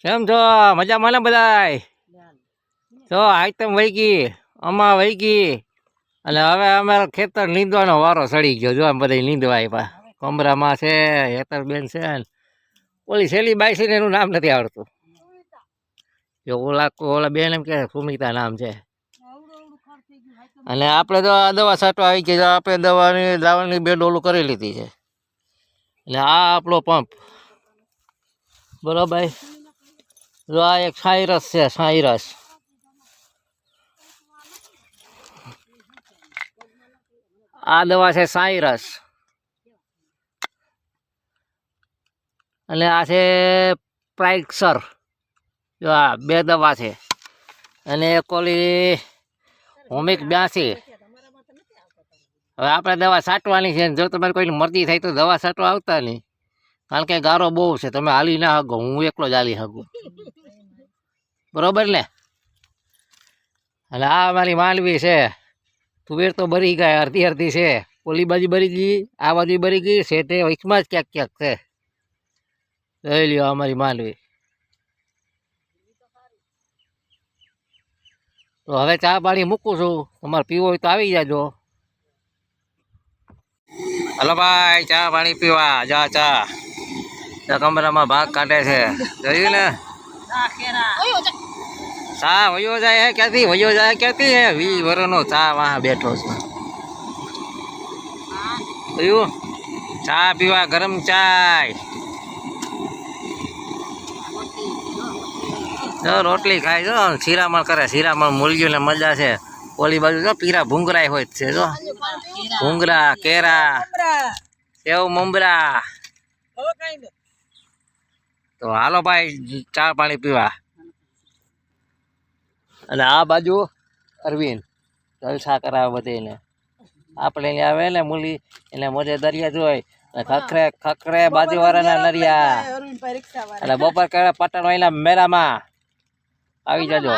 કેમ છો મજામાં ને બધાય? તો આઈટમ વહી ગઈ અમા વહી ગઈ અને હવે અમારા ખેતર નીંદવાનો વારો સડી ગયો. જો, આમ બધા નીંદવા આવ્યા કમરામાં છે, હેતરબેન છે ઓલી શેલી બાઈ છે એનું નામ નથી આવડતું. જો, ઓલા ઓલા બેન એમ કે, સુમિતા નામ છે. અને આપણે તો દવા છાંટવા આવી ગઈ આપણે દવાની, દાવાની બે ડોલું કરી લીધી છે. અને આ આપણો પંપ. બરોબર? જો આ એક સાયરસ છે સાયરસ આ દવા છે સાયરસ અને આ છે પ્રાઇક્સર જો આ બે દવા છે અને એક ઓલી હોમિક બ્યાસી હવે આપણે દવા છાંટવાની છે જો તમારે કોઈની મરજી થાય તો દવા છાંટવા આવતા નહીં કારણ કે ગારો બહુ છે તમે હાલી ના શકો હું એકલો જ હાલી શકું બરોબર ને અને આ અમારી માલવી છે. તુવેર તો ભરી ગયા અડધી અડધી છે. ઓલી બાજુ ભરી ગઈ, આ બાજુ ભરી ગઈ, શેઠે વચમાં જ ક્યાંક ક્યાંક છે. લઈ લ્યો અમારી માલવી. તો હવે ચા પાણી મૂકું છું. તમારે પીવો હોય તો આવી જાજો. હલો ભાઈ, ચા પાણી પીવા. જા ચા. કમરામાં ભાગ કાઢે છે. જોયું ને? ચા વયો જાય ક્યાંથી વયો જાય ક્યાંથી હે? વીસ વર્ષનો ચા વાહ બેઠો છું. ચા પીવા ગરમ ચાય. રોટલી ખાય જો, શિરામણ કરે, શિરામણ મૂલ્યું ને મજા છે. ઓલી બાજુ જો, પીરા ભૂંગરાય હોય છે, જો. ભૂંગરા, કેરા, સેવ મમરા. તો હાલો ભાઈ ચા પાણી પીવા. અને આ બાજુ અરવિંદ જલસા કરાવે બધીને આપણે અહીંયા આવે ને મૂલી એને મોજે દરિયા જોઈ અને ખખરે ખખરે બાજુવાળાના નરિયા. અને બપોર કરે પટણ એના મેળામાં. આવી જાજો.